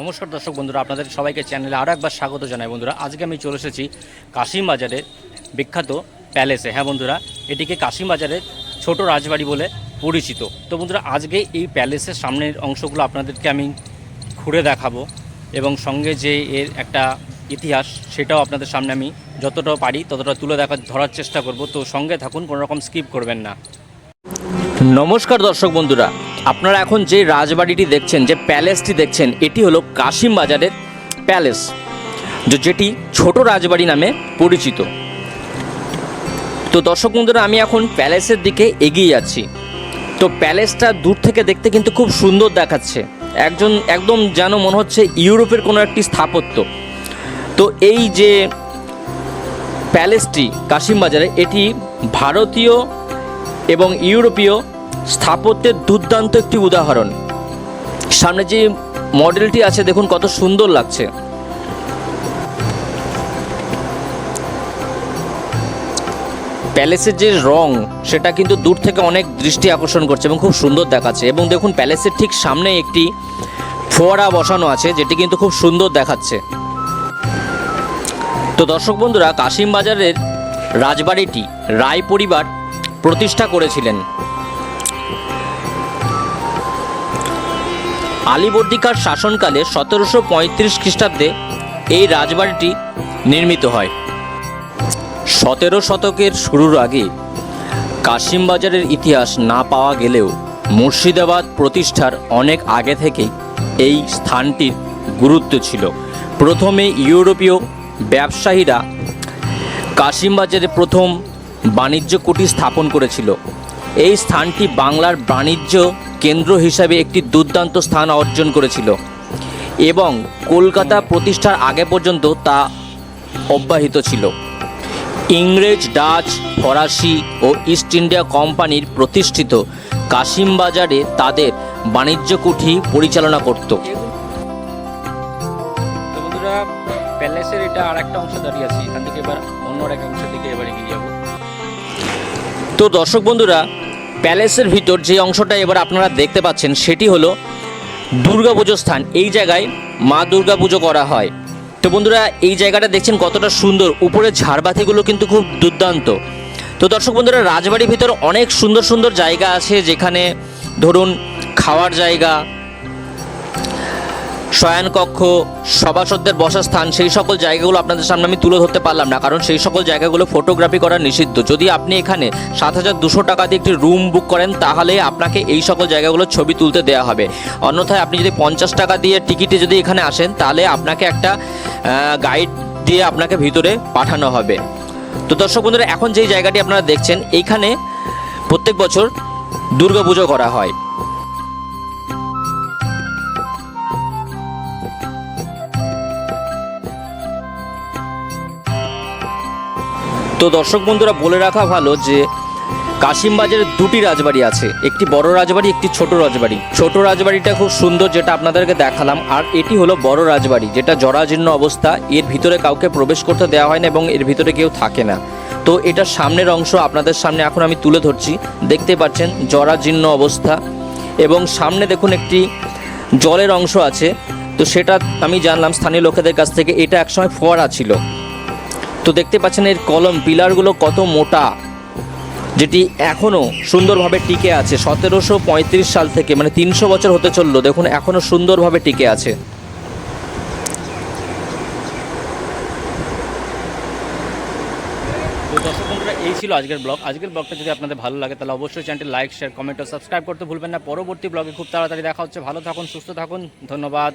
নমস্কার দর্শক বন্ধুরা, আপনাদের সবাইকে চ্যানেলে আরও একবার স্বাগত জানাই বন্ধুরা। আজকে আমি চলে এসেছি কাশিম বাজারের বিখ্যাত প্যালেসে হ্যাঁ বন্ধুরা, এটিকে কাশিম বাজারের ছোট রাজবাড়ি বলে পরিচিত। তো বন্ধুরা, আজকে এই প্যালেসের সামনের অংশগুলো আপনাদেরকে আমি ঘুরে দেখাবো এবং সঙ্গে যে এর একটা ইতিহাস, সেটাও আপনাদের সামনে আমি যতটা পারি ততটা তুলে দেখা, ধরার চেষ্টা করব। তো সঙ্গে থাকুন, কোনো রকম স্কিপ করবেন না। নমস্কার দর্শক বন্ধুরা আপনারা এখন যে রাজবাড়িটি দেখছেন, যে প্যালেসটি দেখছেন, এটি হলো কাশিম বাজারের প্যালেস যেটি ছোট রাজবাড়ি নামে পরিচিত। তো দর্শক বন্ধুরা, আমি এখন প্যালেসের দিকে এগিয়ে যাচ্ছি। তো প্যালেসটা দূর থেকে দেখতে কিন্তু খুব সুন্দর দেখাচ্ছে। একজন, একদম যেন মনে হচ্ছে ইউরোপের কোনো একটি স্থাপত্য। তো এই যে প্যালেসটি কাশিম বাজারে, এটি ভারতীয় এবং ইউরোপীয় স্থাপত্যের দুর্দান্ত একটি উদাহরণ। সামনে যে মডেলটি আছে, দেখুন কত সুন্দর লাগছে। প্যালেসের যে রং, সেটা কিন্তু দূর থেকে অনেক দৃষ্টি আকর্ষণ করছে এবং খুব সুন্দর দেখাচ্ছে। এবং দেখুন, প্যালেসের ঠিক সামনে একটি ফোয়ারা বসানো আছে, যেটি কিন্তু খুব সুন্দর দেখাচ্ছে। তো দর্শক বন্ধুরা কাশিম বাজারের রাজবাড়িটি রায় পরিবার প্রতিষ্ঠা করেছিলেন। আলীবর্দিকার শাসনকালে সতেরোশো পঁয়ত্রিশ খ্রিস্টাব্দে এই রাজবাড়িটি নির্মিত হয়। সতেরো শতকের শুরুর আগে কাশিমবাজারের ইতিহাস না পাওয়া গেলেও মুর্শিদাবাদ প্রতিষ্ঠার অনেক আগে থেকেই এই স্থানটির গুরুত্ব ছিল। প্রথমে ইউরোপীয় ব্যবসায়ীরা কাশিমবাজারে প্রথম বাণিজ্য কুটি স্থাপন করেছিল। এই স্থানটি বাংলার বাণিজ্য কেন্দ্র হিসাবে একটি দুর্দান্ত স্থান অর্জন করেছিল এবং কলকাতা প্রতিষ্ঠার আগে পর্যন্ত তা অব্যাহত ছিল। ইংরেজ ডাচ ফরাসি ও ইস্ট ইন্ডিয়া কোম্পানির প্রতিষ্ঠিত কাশিমবাজারে তাদের বাণিজ্য কুঠি পরিচালনা করত। বন্ধুরা প্যালেসের এটা আর একটা অংশ দাঁড়িয়ে আছে। এখান থেকে এবার অন্য এক অংশের দিকে এবার এগিয়ে যাব। তো দর্শক বন্ধুরা প্যালেসের ভিতর যে অংশটা এবার আপনারা দেখতে পাচ্ছেন, সেটি হলো দুর্গা পুজোর স্থান। এই জায়গায় মা দুর্গা পুজো করা হয়। তো বন্ধুরা, এই জায়গাটা দেখছেন কতটা সুন্দর। উপরে ঝাড়বাতিগুলো কিন্তু খুব দুর্দান্ত। তো দর্শক বন্ধুরা, রাজবাড়ির ভিতর অনেক সুন্দর সুন্দর জায়গা আছে যেখানে ধরুন খাওয়ার জায়গা শয়নকক্ষ, সভাসদদের বসার স্থান সেই সকল জায়গাগুলো আপনাদের সামনে আমি তুলে ধরতে পারলাম না, কারণ সেই সকল জায়গাগুলো ফটোগ্রাফি করা নিষিদ্ধ। যদি আপনি এখানে সাত হাজার দুশো টাকা দিয়ে একটি রুম বুক করেন, তাহলে আপনাকে এই সকল জায়গাগুলোর ছবি তুলতে দেওয়া হবে। অন্যথায় আপনি যদি পঞ্চাশ টাকা দিয়ে টিকিটে যদি এখানে আসেন, তাহলে আপনাকে একটা গাইড দিয়ে আপনাকে ভিতরে পাঠানো হবে। তো দর্শক বন্ধুরা, এখন যেই জায়গাটি আপনারা দেখছেন এইখানে প্রত্যেক বছর দুর্গাপুজো করা হয়। তো দর্শক বন্ধুরা, বলে রাখা ভালো যে কাশিমবাজারে দুটি রাজবাড়ি আছে। একটি বড় রাজবাড়ি, একটি ছোট রাজবাড়ি। ছোট রাজবাড়িটা খুব সুন্দর যেটা আপনাদেরকে দেখালাম। আর এটি হলো বড় রাজবাড়ি, যেটা জরাজীর্ণ অবস্থা। এর ভিতরে কাউকে প্রবেশ করতে দেওয়া হয় না এবং এর ভিতরে কেউ থাকে না। তো এটার সামনের অংশ আপনাদের সামনে এখন আমি তুলে ধরছি। দেখতে পাচ্ছেন জরাজীর্ণ অবস্থা এবং সামনে দেখুন একটি জলের অংশ আছে। তো সেটা আমি জানলাম, স্থানীয় লোকেদের কাছ থেকে। এটা একসময় ফোয়ারা ছিল। তো দেখতে পাচ্ছেন এর কলম, পিলারগুলো কত মোটা, যেটি এখনও সুন্দরভাবে টিকে আছে। সতেরোশো পঁয়ত্রিশ সাল থেকে মানে তিনশো বছর হতে চলল, দেখুন এখনও সুন্দরভাবে টিকে আছে। এই ছিল আজকের ব্লগ। আজকের ব্লগটা যদি আপনাদের ভালো লাগে, তাহলে অবশ্যই চ্যানেলটি লাইক, শেয়ার, কমেন্ট ও সাবস্ক্রাইব করতে ভুলবেন না। পরবর্তী ব্লগে খুব তাড়াতাড়ি দেখা হচ্ছে। ভালো থাকুন, সুস্থ থাকুন। ধন্যবাদ।